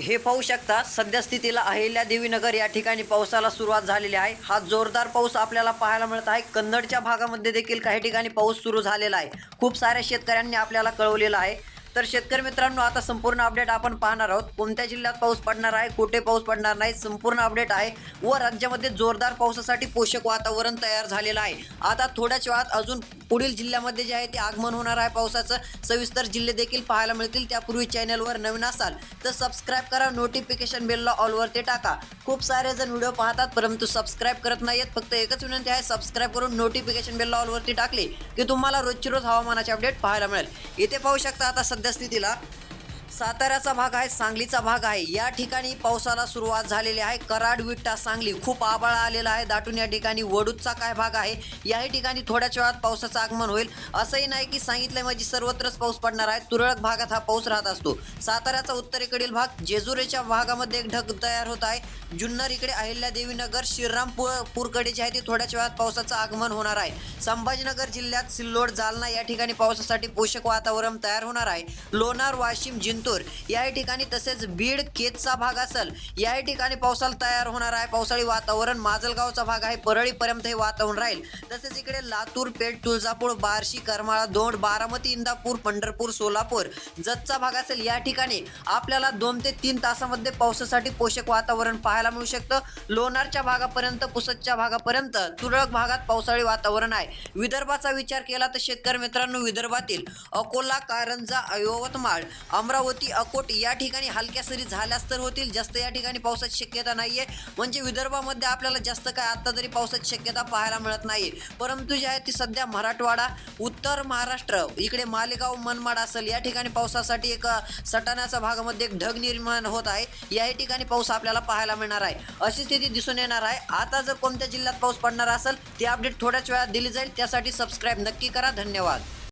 हे पाहू शकता सद्यस्थितीला अहिल्यादेवी नगर या ठिकाणी पावसाला सुरुवात झालेली आहे. हा जोरदार पाऊस आपल्याला पाहायला मिळत आहे. कन्नडच्या भागामध्ये देखील काही ठिकाणी पाऊस सुरू झालेला आहे. खूप साऱ्या शेतकऱ्यांनी आपल्याला कळवलेला आहे. तर शेतकरी मित्रांनो आता संपूर्ण अपडेट आपण पाहणार आहोत. कोणत्या जिल्ह्यात पाऊस पडणार आहे कुठे पाऊस पडणार नाही संपूर्ण अपडेट आहे व राज्यामध्ये जोरदार पावसासाठी पोषक वातावरण तयार झालेलं आहे. आता थोड्याच वेळात अजून पुढील जिल्ह्यामध्ये जे आहे ते आगमन होणार आहे पावसाचं. सविस्तर जिल्हे देखील पाहायला मिळतील. त्यापूर्वी चॅनलवर नवीन असाल तर सबस्क्राईब करा नोटिफिकेशन बेलला ऑलवरती टाका. खूप सारे जण व्हिडिओ पाहतात परंतु सबस्क्राईब करत नाहीत फक्त एकच विनंती आहे सबस्क्राईब करून नोटिफिकेशन बेलला ऑलवरती टाकले की तुम्हाला रोजची रोज हवामानाचे अपडेट पाहायला मिळेल. इथे पाहू शकता आता सध्या सद्यस्थितीला साताऱ्याचा भाग आहे सांगलीचा भाग आहे. या ठिकाणी पावसाला सुरुवात झालेली आहे. कराड विट्टा सांगली खूप आबाळ आलेला आहे. दाटून या ठिकाणी वडूदचा काय भाग आहे? याही ठिकाणी थोड्याच वेळात पावसाचं आगमन होईल. असंही नाही की सांगितलंय म्हणजे सर्वत्रच पाऊस पडणार आहे. तुरळक भागात हा पाऊस राहत असतो. साताऱ्याचा उत्तरेकडील भाग जेजुरीच्या भागामध्ये एक ढग तयार होत आहे. जुन्नर इकडे अहिल्या देवीनगर श्रीरामपूर पूरकडे जे आहे. ते थोड्याच वेळात पावसाचं आगमन होणार आहे. संभाजीनगर जिल्ह्यात सिल्लोड जालना या ठिकाणी पावसासाठी पोषक वातावरण तयार होणार आहे. लोणार वाशिम जिंतूर या ठिकाणी तसेच बीड केतचा भाग असेल. या ठिकाणी पावसाला तयार होणार आहे पावसाळी वातावरण. माजलगावचा भाग आहे परळीपर्यंत हे वातावरण राहील. तसेच इकडे लातूर पेठ तुळजापूर बार्शी करमाळा दोंड बारामती इंदापूर पंढरपूर सोलापूर जतचा भाग असेल. या ठिकाणी आपल्याला दोन ते तीन तासामध्ये पावसासाठी पोषक वातावरण पाहायला मिळू शकतं. लोणारच्या भागापर्यंत पुसदच्या भागापर्यंत तुरळक भागात पावसाळी वातावरण आहे. विदर्भाचा विचार केला तर शेतकरी मित्रांनो विदर्भातील अकोला कारंजा यवतमाळ अमरावती अकोट या ठिकाणी हलक्या सरी झाल्यास तर होतील. जास्त या ठिकाणी पावसाची शक्यता नाहीये. म्हणजे विदर्भामध्ये आपल्याला जास्त काय आता तरी पावसाची शक्यता पाहायला मिळत नाही परंतु जी आहे ती सध्या मराठवाडा उत्तर महाराष्ट्र इकडे मालेगाव मनमाड असेल या ठिकाणी पावसासाठी एक सटाण्याच्या भागामध्ये एक ढग निर्माण होत आहे. याही ठिकाणी पाऊस आपल्याला पाहायला मिळणार आहे. अशी स्थिती दिसून येणार आहे. आता जर कोणत्या जिल्ह्यात पाऊस पडणार असेल ती अपडेट थोड्याच वेळात दिली जाईल. त्यासाठी सबस्क्राईब नक्की करा. धन्यवाद.